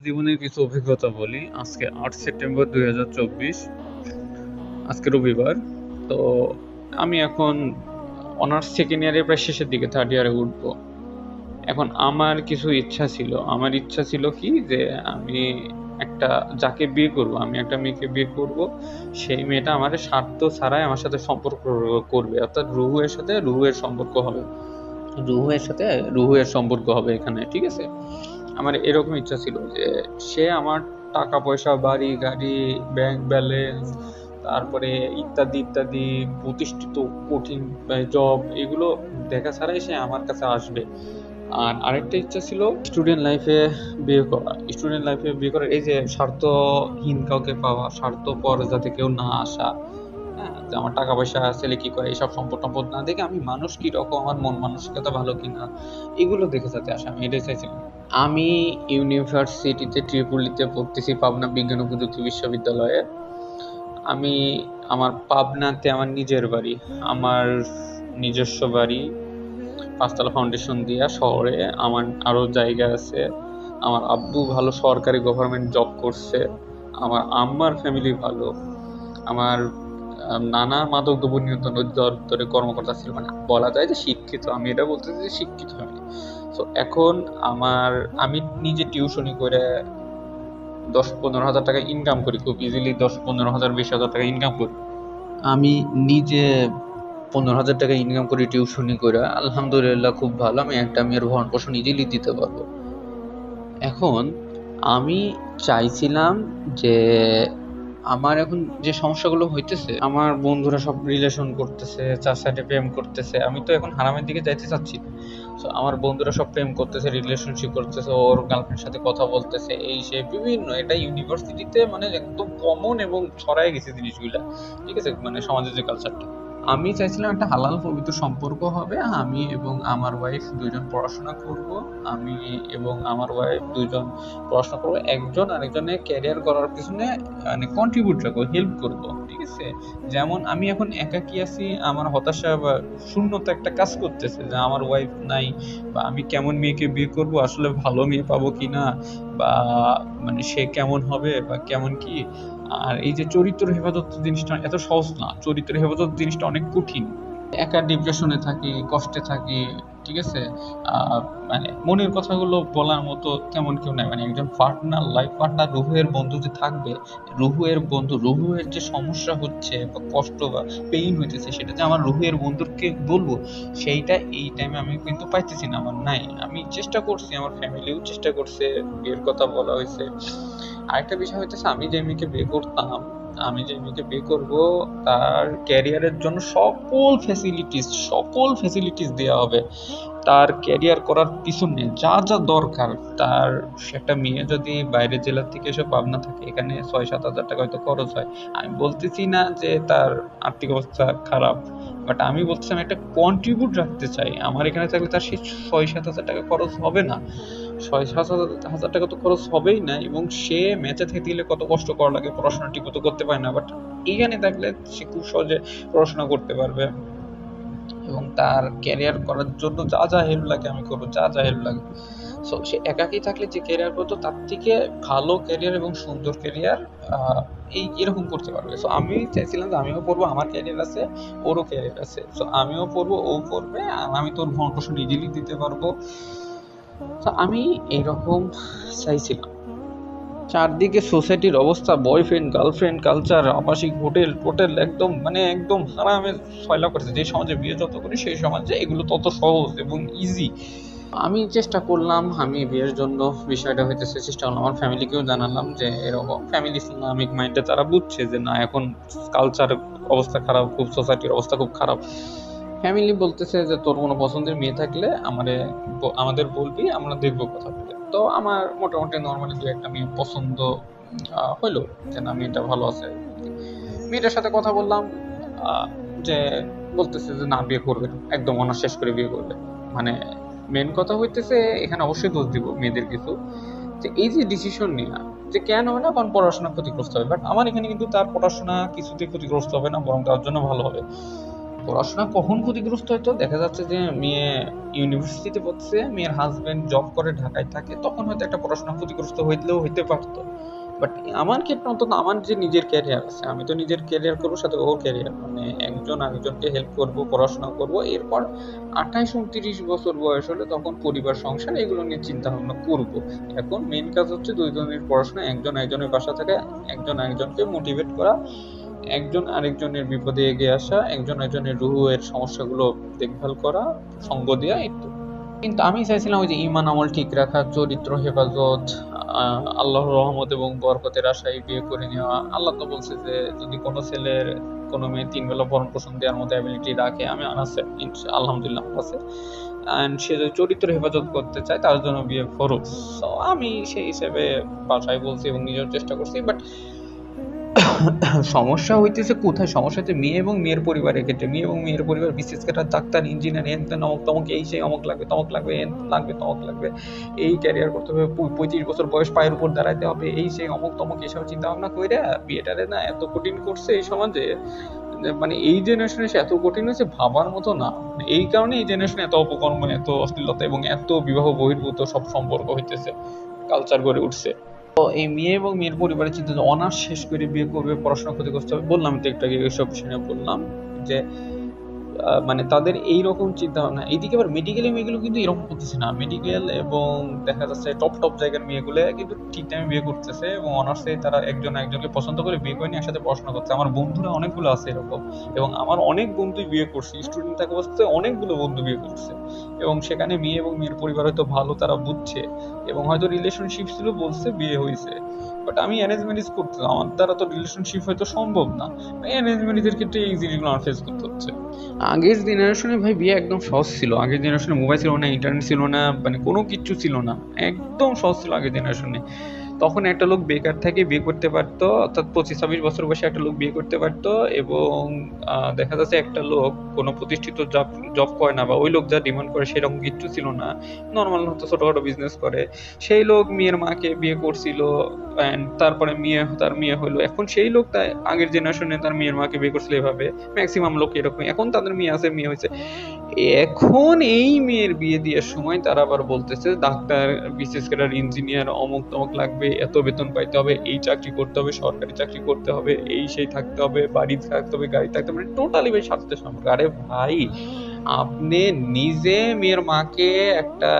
জীবনের কিছু অভিজ্ঞতা বলি। আজকে আট সেপ্টেম্বর দুই হাজার চব্বিশ, আজকে রবিবার। তো আমি এখন অনার্স সেকেন্ড ইয়ারের প্রায় শেষের দিকে থার্ড ইয়ারে উঠবো। এখন আমার কিছু ইচ্ছা ছিল। আমার ইচ্ছা ছিল কি যে আমি একটা, যাকে বিয়ে করব, আমি একটা মেয়েকে বিয়ে করব, সেই মেয়েটা আমার স্বার্থ ছাড়াই আমার সাথে সম্পর্ক করবে। অর্থাৎ রুহুয়ের সাথে রুহুয়ের সম্পর্ক হবে। রুহুয়ের সাথে রুহুয়ের সম্পর্ক হবে এখানে, ঠিক আছে? আমার এরকম ইচ্ছা ছিল যে সে আমার টাকা পয়সা, বাড়ি, গাড়ি ব্যাংক ব্যালেন্স তারপরে ইত্যাদি ইত্যাদি, প্রতিষ্ঠিত কঠিন জব এগুলো দেখা ছাড়াই সে আমার কাছে আসবে। আর আরেকটা ইচ্ছা ছিল স্টুডেন্ট লাইফে বিয়ে করা। স্টুডেন্ট লাইফে বিয়ে করার, এই যে স্বার্থহীন কাউকে পাওয়া, স্বার্থপর যাতে কেউ না আসা হ্যাঁ যে আমার টাকা পয়সা, ছেলে কি করে এইসব সম্পদ টম্পদ না দেখে আমি মানুষ কি রকম, আমার মন মানসিকতা ভালো কিনা, এগুলো দেখে যাতে আসে, আমি এটাই চাইছিলাম। আমি ইউনিভার্সিটিতে ত্রিপুলিতে পড়তেছি পাবনা বিজ্ঞান ও প্রযুক্তি বিশ্ববিদ্যালয়ে। আমি আমার পাবনাতে আমার নিজের বাড়ি, আমার নিজস্ব বাড়ি, পাঁচতলা ফাউন্ডেশন দিয়া শহরে। আমার আরও জায়গা আছে। আমার আব্বু ভালো সরকারি গভর্নমেন্ট জব করছে। আমার আম্মার ফ্যামিলি ভালো। আমার নানা মাদক দ্রব্য নিয়ন্ত্রণ অধিদপ্তরে কর্মকর্তা ছিল। মানে বলা যায় যে শিক্ষিত। আমি এটা বলতে বলতেছি যে শিক্ষিত ফ্যামিলি তো এখন আমার, আমি নিজে টিউশনি করে দশ পনেরো হাজার টাকা ইনকাম করি, খুব ইজিলি দশ পনেরো হাজার, বিশ হাজার টাকা ইনকাম করি। আমি নিজে পনেরো হাজার টাকা ইনকাম করি টিউশনি করে, আলহামদুলিল্লাহ খুব ভালো। আমি একটা মেয়ের ভরণ পোষণ ইজিলি দিতে পারব। এখন আমি চাইছিলাম যে আমার এখন যে সমস্যাগুলো হইতেছে, আমার বন্ধুরা সব রিলেশন করতেছে, চার সাইডে প্রেম করতেছে, আমি তো এখন হারামের দিকে যাইতে চাচ্ছি তো আমার বন্ধুরা সব প্রেম করতেছে রিলেশনশিপ করতেছে, ওর গার্লফ্রেন্ডের সাথে কথা বলতেছে, এই সে বিভিন্ন এটা ইউনিভার্সিটিতে মানে একদম কমন এবং ছড়ায় গেছে জিনিসগুলো। ঠিক আছে? মানে সমাজের যে কালচারটা আমি চাইছিলাম একটা হালাল পবিত্র সম্পর্ক হবে। আমি এবং আমার ওয়াইফ দুজন পড়াশোনা করব। আমি এবং আমার ওয়াইফ দুজন পড়াশোনা করব। একজন আরেকজনের ক্যারিয়ার করার পিছনে মানে কন্ট্রিবিউট রাখব হেল্প করব, ঠিক আছে? যেমন আমি এখন একাকি আছি, আমার হতাশা বা শূন্যতা একটা কাজ করতেছে যে আমার ওয়াইফ নাই বা আমি কেমন মেয়েকে বিয়ে করব, আসলে ভালো মেয়ে পাবো কি না বা মানে সে কেমন হবে বা কেমন কি? আর এই যে চরিত্র হেফাজত জিনিসটা এত সহজ না চরিত্র হেফাজত জিনিসটা অনেক কঠিন। একা ডিপ্রেশনে থাকি, কষ্টে থাকি, ঠিক আছে? মানে মনের কথাগুলো বলার মতো তেমন কেউ নাই। মানে একজন পার্টনার লাইফ পার্টনার রুহুয়ের বন্ধু যে থাকবে, রুহুয়ের বন্ধু, রুহুয়ের যে সমস্যা হচ্ছে বা কষ্ট বা পেইন হইতেছে, সেটা যে আমার রুহুয়ের বন্ধুকে বলব, সেইটা এই টাইমে আমি কিন্তু পাইতেছি না, আমার নাই। আমি চেষ্টা করছি, আমার ফ্যামিলিও চেষ্টা করছে, বিয়ের কথা বলা হয়েছে। আরেকটা বিষয় হইতেছে, আমি যে মেয়েকে বিয়ে করতাম, আমি যে মেয়েকে বিয়ে করব, তার ক্যারিয়ারের জন্য সকল ফ্যাসিলিটিস সকল ফ্যাসিলিটিস দেওয়া হবে। তার ক্যারিয়ার করার পিছনে যা যা দরকার, তার একটা মেয়ে যদি বাইরের জেলার থেকে এসে পাবনা থাকে, এখানে ছয় সাত হাজার টাকা হয়তো খরচ হয়। আমি বলতেছি না যে তার আর্থিক অবস্থা খারাপ বাট আমি বলতেছি আমি একটা কন্ট্রিবিউট রাখতে চাই। আমার এখানে থাকলে তার সেই ছয় সাত হাজার টাকা খরচ হবে না। ছয় সাত হাজার টাকা তো খরচ হবেই না, এবং সে ম্যাচে থেকে গেলে কত কষ্ট করা লাগে, পড়াশোনা ঠিক মতো করতে পারে না বাট এখানে থাকলে সে খুব সহজে পড়াশোনা করতে পারবে। এবং তার ক্যারিয়ার করার জন্য যা যা হেল্প লাগে, আমি করব, যা যা হেল্প লাগে। সো সে একাকী থাকলে যে ক্যারিয়ার করতো, তার থেকে ভালো ক্যারিয়ার এবং সুন্দর ক্যারিয়ার এই এরকম করতে পারবে। সো আমি চাইছিলাম যে আমিও পড়ব, আমার ক্যারিয়ার আছে, ওরও ক্যারিয়ার আছে। সো আমিও পড়ব, ও পড়বে আর আমি তোর ভরণ পোষণ ইজিলি দিতে পারব। তো আমি এরকম চাইছিলাম। চারদিকে সোসাইটির অবস্থা বয়ফ্রেন্ড গার্লফ্রেন্ড কালচার আবাসিক, হোটেল, টোটেল একদম মানে একদম হারামে ফয়লা করেছে। যে সমাজে বিয়ে যত করি, সেই সমাজে এগুলো তত সহজ এবং ইজি আমি চেষ্টা করলাম, আমি বিয়ের জন্য বিষয়টা হইতেছে, চেষ্টা করলাম। আমার ফ্যামিলিকেও জানালাম যে, এরকম ফ্যামিলি ইসলামিক মাইন্ডে তারা বুঝছে যে, না, এখন কালচার অবস্থা খারাপ, খুব সোসাইটির অবস্থা খুব খারাপ। ফ্যামিলি বলতেছে যে তোর কোনো পছন্দের মেয়ে থাকলে আমারে আমাদের বলবি আমরা দেখব কথা বলে। তো আমার মোটামুটি নর্মালি দু একটা মেয়ে পছন্দ হইল যে না মেয়েটা ভালো আছে। মেয়েটার সাথে কথা বললাম যে বলতেছে যে না বিয়ে করবে না, একদম অনার্স শেষ করে বিয়ে করবে। মানে মেন কথা হইতেছে এখানে অবশ্যই দোষ দিব মেয়েদের কিছু। যে এই যে ডিসিশন নেওয়া যে কেন হবে না কারণ পড়াশোনা ক্ষতিগ্রস্ত হবে। বাট আমার এখানে কিন্তু তার পড়াশোনা কিছুতেই ক্ষতিগ্রস্ত হবে না বরং তার জন্য ভালো হবে। পড়াশোনা কখন ক্ষতিগ্রস্ত হতো দেখা যাচ্ছে যে মেয়ে ইউনিভার্সিটিতে পড়ছে, মেয়ের হাজবেন্ড জব করে, ঢাকায় থাকে, তখন হয়তো একটা পড়াশোনা ক্ষতিগ্রস্ত হইলেও হইতে পারতো। বাট আমার ক্ষেত্রে অন্তত আমার যে নিজের ক্যারিয়ার আছে, আমি তো নিজের ক্যারিয়ার করব, সাথে ওর ক্যারিয়ার মানে একজন আরেকজনকে হেল্প করব, পড়াশোনা করব। এরপর আঠাইশ, উনত্রিশ বছর বয়স হলে তখন পরিবার, সংসার, এগুলো নিয়ে চিন্তা ভাবনা করব। এখন মেন কাজ হচ্ছে দুইজনের পড়াশোনা, একজন একজনের বাসা থেকে একজন একজনকে মোটিভেট করা। একজন আরেকজনের বিপদে এগিয়ে আসা, একজন একজনের রুহের সমস্যাগুলো দেখভাল করা, সঙ্গ দেওয়া একটু কিন্তু আমি চাইছিলাম ওই যে ইমান আমল ঠিক রাখা, চরিত্র হেফাজত আল্লাহর রহমত এবং বরকতের আশায় বিয়ে করে নেওয়া। আল্লাহ তো বলছে যে যদি কোনো ছেলের কোনো মেয়ে তিন বেলা ভরণ পোষণ দেওয়ার মতো অ্যাবিলিটি রাখে, আমি ইনশা- আলহামদুলিল্লাহ আছে। অ্যান্ড সে যদি চরিত্র হেফাজত করতে চায়, তার জন্য বিয়ে ফরজ। আমি সেই হিসেবে বাসায় বলছি এবং নিজের চেষ্টা করছি বাট সমস্যা হইতেছে কোথায়? সমস্যা হচ্ছে মেয়ে এবং মেয়ের পরিবারের ক্ষেত্রে। মেয়ে এবং মেয়ের পরিবার, বিশেষ করে ডাক্তার, ইঞ্জিনিয়ার, এন তেন অমুক তমক, এই সেই অমুক লাগবে, তমক লাগবে, এন লাগবে, তমক লাগবে। এই ক্যারিয়ার করতে হবে পঁয়ত্রিশ বছর বয়স পায়ের উপর দাঁড়াইতে হবে। এই সেই অমুক, তমক এইসব চিন্তা ভাবনা করে বিয়েটারে না এত কঠিন করছে এই সমাজে মানে এই জেনারেশনে এত কঠিন হয়েছে ভাবার মতো না। মানে এই কারণে এই জেনারেশনে এত অপকর্ম, এত অশ্লীলতা এবং এত বিবাহ বহির্ভূত সব সম্পর্ক হইতেছে কালচার গড়ে উঠছে। তো এই মেয়ে এবং মেয়ের পরিবারের চিন্তা অনার্স শেষ করে বিয়ে করবে, পড়াশোনা ক্ষতিগ্রস্ত হবে বললাম তো একটু আগে এসব বিষয় নিয়ে বললাম যে মানে তাদের এই রকম চিন্তা ভাবনা এইদিকে আবার মেডিকেলের মেয়েগুলো কিন্তু এরকম করতেছে না। মেডিকেল এবং দেখা যাচ্ছে টপ টপ জায়গার মেয়েগুলো কিন্তু ঠিক টাইমে বিয়ে করতেছে এবং অনার্সে তারা একজন একজনকে পছন্দ করে বিয়ে করে নিয়ে একসাথে পড়াশোনা করছে। আমার বন্ধুরা অনেকগুলো আছে এরকম এবং আমার অনেক বন্ধুই বিয়ে করছে। স্টুডেন্ট থাকা অবস্থায় অনেকগুলো বন্ধু বিয়ে করছে এবং সেখানে মেয়ে এবং মেয়ের পরিবার হয়তো ভালো তারা বুঝছে এবং হয়তো রিলেশনশিপ ছিল বলছে বিয়ে হয়েছে। বাট আমি অ্যারেঞ্জ ম্যারেজ করতে আমার দ্বারা তো রিলেশনশিপ হয়তো সম্ভব না। অ্যারেঞ্জ ম্যারেজের ক্ষেত্রে এই জিনিসগুলো আমার ফেস করতে হচ্ছে। আগের জেনারেশনে ভাই বিয়ে একদম সহজ ছিল। আগের জেনারেশনে মোবাইল ছিল না ইন্টারনেট ছিল না মানে কোনো কিছু ছিল না। একদম সহজ ছিল আগের জেনারেশনে তখন একটা লোক বেকার থেকে বিয়ে করতে পারতো, অর্থাৎ পঁচিশ ছাব্বিশ বছর বয়সে একটা লোক বিয়ে করতে পারতো এবং দেখা যাচ্ছে একটা লোক কোনো প্রতিষ্ঠিত জব জব করে না বা ওই লোক যা ডিমান্ড করে সেরকম কিচ্ছু ছিল না। নর্মাল হয়তো ছোটখাটো বিজনেস করে। সেই লোক মেয়ের মাকে বিয়ে করছিল অ্যান্ড তারপরে মেয়ে, তার মেয়ে হলো। এখন সেই লোকটা আগের জেনারেশনে তার মেয়ের মাকে বিয়ে করছিল এভাবে। ম্যাক্সিমাম লোক এরকম এখন তাদের মেয়ে আছে, মেয়ে হয়েছে। এখন এই মেয়ের বিয়ে দেওয়ার সময় তারা আবার বলতেছে, ডাক্তার, বিশেষ করে ইঞ্জিনিয়ার অমুক তমুক লাগবে, এত বেতন পাইতে হবে, এই চাকরি করতে হবে, সরকারি চাকরি করতে হবে, এই সেই থাকতে হবে, বাড়ি থাকতে হবে, গাড়ি থাকতে হবে। টোটালি ভাই স্বাস্থ্যের সম্পর্ক। আরে ভাই, আপনি নিজে মেয়ের মাকে একটা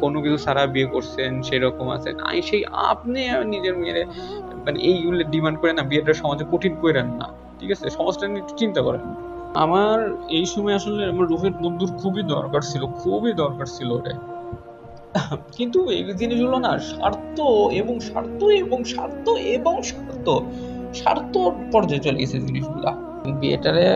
কোনো কিছু ছাড়া বিয়ে করছেন, সেরকম আছেন। আই, সেই আপনি নিজের মেয়ের মানে এইগুলো ডিমান্ড করে না, বিয়েটা সমাজে কঠিন করেন না, ঠিক আছে? সমাজটা নিয়ে চিন্তা করেন। আমার এই সময় আসলে আমার রুফের বন্ধুর খুবই দরকার ছিল, খুবই দরকার ছিল রে কিন্তু এই জিনিসগুলো না, স্বার্থ এবং স্বার্থ এবং স্বার্থ এবং স্বার্থ স্বার্থ পর্যায়ে চলে গেছে জিনিসগুলা। বিয়েটারে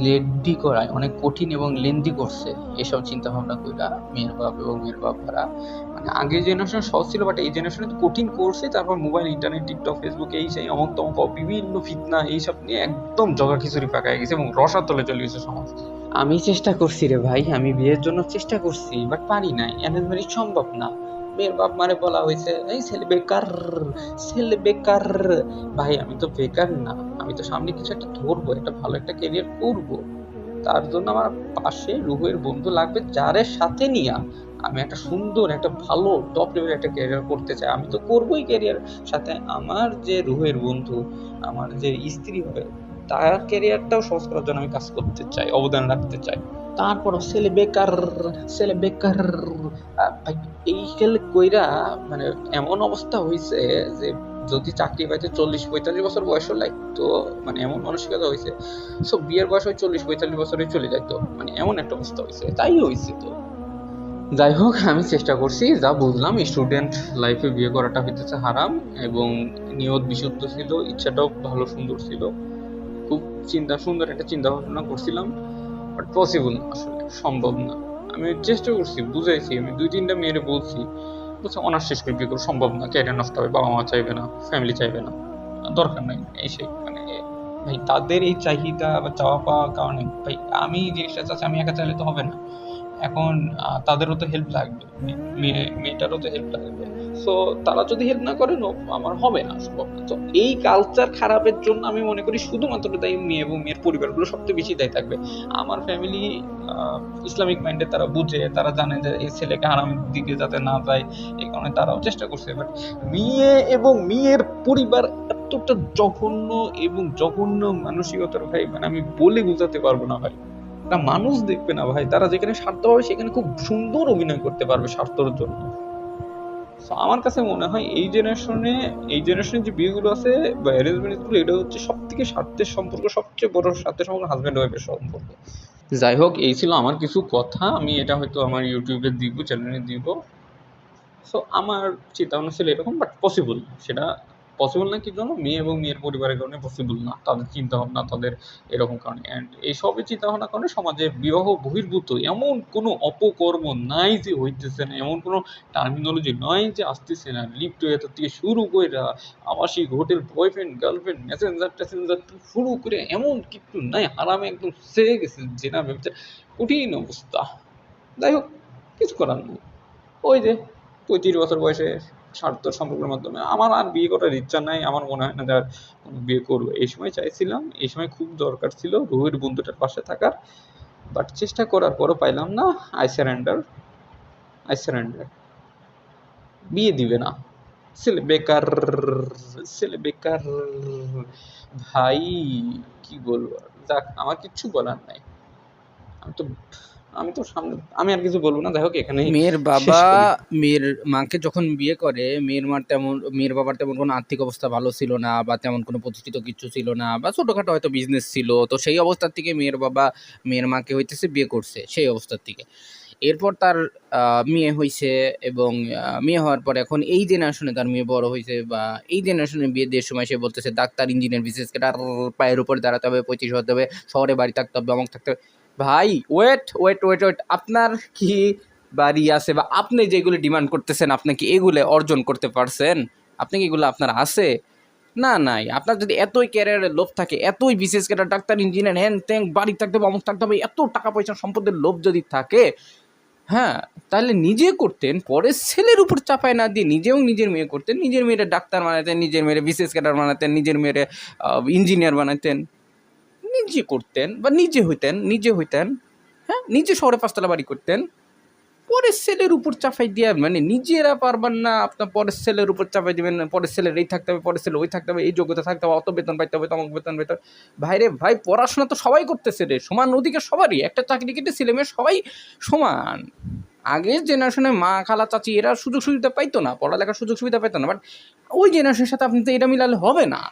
লেন্দি করায়, অনেক কঠিন এবং লেন্দি করছে এসব চিন্তা ভাবনা কইরা মেয়ের বাপ এবং মেয়ের বাপারা। মানে আগের জেনারেশন সহজ ছিল বাট এই জেনারেশনে কঠিন করছে। তারপর মোবাইল ইন্টারনেট টিকটক ফেসবুক এই সেই অমক তমক, বিভিন্ন ফিতনা, এইসব নিয়ে একদম জগা খিচুড়ি পাকায় গেছে এবং রসার তলে চলে গেছে সমাজ। আমি চেষ্টা করছি রে ভাই, আমি বিয়ের জন্য চেষ্টা করছি বাট পারি নাই। অ্যারেঞ্জ সম্ভব না। মেয়ের বাপ মারে বলা হয়েছে, এই ছেলে বেকার ছেলে বেকার। ভাই, আমি তো বেকার না, আমি তো সামনে কিছু একটা ধরবো, একটা ভালো একটা ক্যারিয়ার করব। তার জন্য আমার পাশে রুহের বন্ধু লাগবে যারের সাথে নিয়ে আমি একটা সুন্দর, একটা ভালো টপ লেভেলের একটা ক্যারিয়ার করতে চাই। আমি তো করবোই ক্যারিয়ার সাথে। আমার যে রুহের বন্ধু, আমার যে স্ত্রী হবে, তার ক্যারিয়ারটাও সহজ করার জন্য আমি কাজ করতে চাই, অবদান রাখতে চাই। তারপর ছেলে বেকার ছেলে বেকার ভাই, এই খেলে কইরা মানে এমন অবস্থা হয়েছে যে যদি চাকরি পাইতে চল্লিশ পঁয়তাল্লিশ বছর বয়স হলে তো মানে এমন মানসিকতা হয়েছে সো বিয়ের বয়স হয় চল্লিশ পঁয়তাল্লিশ বছরে চলে যায় তো মানে এমন একটা অবস্থা হয়েছে তাই হয়েছে তো। যাই হোক, আমি চেষ্টা করছি, যা বুঝলাম স্টুডেন্ট লাইফে বিয়ে করাটা হইতেছে হারাম এবং নিয়ত বিশুদ্ধ ছিল, ইচ্ছাটাও ভালো, সুন্দর ছিল। খুব চিন্তা, সুন্দর একটা চিন্তা ভাবনা করছিলাম। বাট পসিবল না আসলে, সম্ভব না। আমি চেষ্টা করছি, বুঝাইছি, আমি দুই তিনটা মেয়ের বলছি, বলছে, অনার্স শেষ করে বিয়ে সম্ভব না ক্যারিয়ার নষ্ট হবে বাবা মা চাইবে না ফ্যামিলি চাইবে না, দরকার নাই। এই সেই মানে ভাই, তাদের এই চাহিদা বা চাওয়া পাওয়ার কারণে, ভাই, আমি জিনিসটা চাচ্ছি, আমি একা চাইলে তো হবে না। এখন তাদেরও তো হেল্প লাগবে। মেয়ে মেয়েটারও তো হেল্প লাগবে। সো তারা যদি হেল্প না করে আমার হবে না, সম্ভব না। তো এই কালচার খারাপের জন্য আমি মনে করি শুধুমাত্র দায়ী মেয়ে এবং মেয়ের পরিবারগুলো সবচেয়ে বেশি দায়ী থাকবে। আমার ফ্যামিলি ইসলামিক মাইন্ডে তারা বুঝে, তারা জানে যে এই ছেলেকে হারামের দিকে যাতে না যায়, এই কারণে তারাও চেষ্টা করছে। বাট মেয়ে এবং মেয়ের পরিবার এতটা জঘন্য এবং জঘন্য মানসিকতার ভাই মানে আমি বলে বোঝাতে পারব না ভাই। না মানুষ দেখবে না ভাই। তারা যেখানে স্বার্থ হবে সেখানে খুব সুন্দর অভিনয় করতে পারবে স্বার্থর জন্য। So, আমার কাছে মনে হয় এই জেনারেশনে এই জেনারেশনের যে বিয়েগুলো আছে বা অ্যারেঞ্জ ম্যারেজগুলো এটা হচ্ছে সব থেকে স্বার্থের সম্পর্ক সবচেয়ে বড় স্বার্থের সম্পর্ক হাজব্যান্ড ওয়াইফের সম্পর্ক। যাই হোক এই ছিল আমার কিছু কথা। আমি এটা হয়তো আমার ইউটিউবে দিব চ্যানেলে দিব। সো আমার চিন্তা ভাবনা ছিল এরকম বাট পসিবল সেটা পসিবল না কি জন্য? মেয়ে এবং মেয়ের পরিবারের কারণে পসিবল না। তাদের চিন্তা ভাবনা তাদের এরকম কারণে। অ্যান্ড চিন্তা ভাবনার কারণে সমাজে বিবাহ বহির্ভূত। এমন কোনো অপকর্ম নাই যে হইতেছে না। এমন কোনো টার্মিনোলজি নয় যে আসতেছে না। লিফট টুগেদার থেকে শুরু করে আবাসিক, হোটেল বয়ফ্রেন্ড গার্লফ্রেন্ড মেসেঞ্জার টেসেঞ্জার শুরু করে এমন কিছু নাই। হারামে একদম সেরে গেছে জেনা ভেবেছে। কঠিন অবস্থা। যাই হোক, কিছু করার নেই। ওই যে পঁয়ত্রিশ বছর বয়সে স্বার্থ সম্পর্কের মাধ্যমে। আমার আর বিয়ে করার ইচ্ছা নাই, আমার মনে হয় না যে আর বিয়ে করব। এই সময় চাইছিলাম, এই সময় খুব দরকার ছিল রুহির বন্ধুটার পাশে থাকার। বাট চেষ্টা করার পরও পাইলাম না আই স্যারেন্ডার আই স্যারেন্ডার বিয়ে দিবে না। ছেলে বেকার ছেলে বেকার। ভাই, কি বলব? যাক, আমার কিচ্ছু বলার নাই। আমি তো আমি তো সামনে আমি আর কিছু বলব না যাই হোক এখানেই মেয়ের বাবা মেয়ের মাকে যখন বিয়ে করে মেয়ের মার তেমন মেয়ের বাবার তেমন কোনো আর্থিক অবস্থা ভালো ছিল না বা তেমন কোনো প্রতিষ্ঠিত কিছু ছিল না বা ছোটোখাটো হয়তো বিজনেস ছিল তো সেই অবস্থার থেকে মেয়ের বাবা মেয়ের মাকে হইতেছে বিয়ে করছে সেই অবস্থার থেকে। এরপর তার মেয়ে হয়েছে এবং মেয়ে হওয়ার পর এখন এই জেনারেশনে তার মেয়ে বড় হয়েছে বা এই জেনারেশনে বিয়ে দেওয়ার সময় সে বলতেছে ডাক্তার ইঞ্জিনিয়ার বিশেষ করে পায়ের উপর দাঁড়াতে হবে পঁচিশ হতে হবে শহরে বাড়ি থাকতে হবে অমক থাকতে হবে। ভাই ওয়েট ওয়েট ওয়েট ওয়েট আপনার কি বাড়ি আছে বা আপনি যেগুলো ডিমান্ড করতেছেন, আপনি কি এগুলো অর্জন করতে পারছেন? আপনি কি এগুলো আপনার আছে? না, নাই। আপনার যদি এতই ক্যারিয়ারের লোভ থাকে, এতই বিশেষ করে ডাক্তার ইঞ্জিনিয়ার হ্যান ত্যাং বাড়ি থাকতে হবে, অমুক থাকতে হবে, এত টাকা পয়সা সম্পদের লোভ যদি থাকে হ্যাঁ তাহলে নিজে করতেন, পরে ছেলের উপর চাপায় না দিয়ে নিজেও নিজের মেয়ে করতেন, নিজের মেয়েরে ডাক্তার বানাতেন, নিজের মেয়েরে বিশেষ ক্যাডার বানাতেন, নিজের মেয়েরে ইঞ্জিনিয়ার বানাতেন। নিজে করতেন বা নিজে হইতেন নিজে হইতেন হ্যাঁ? নিজে শহরে পাঁচতলা বাড়ি করতেন। পরের ছেলের উপর চাপাই দিয়া মানে নিজেরা পারবেন না, আপনার পরের ছেলের উপর চাপাই দিবেন, পরের ছেলের এই থাকতে হবে, পরের ছেলে ওই থাকতে হবে, এই যোগ্যতা থাকতে হবে, অত বেতন পাইতে হবে, তমক বেতন পেতে হবে। ভাইরে, ভাই, পড়াশোনা তো সবাই করতেছে রে, সমান অধিকার সবারই, একটা চাকরি কেটে ছেলে মেয়ে সবাই সমান। আগের জেনারেশনে মা, খালা, চাচি, এরা সুযোগ সুবিধা পাইতো না, পড়ালেখার সুযোগ সুবিধা পাইতো না বাট ওই জেনারেশনের সাথে আপনি তো এটা মিলালে হবে না।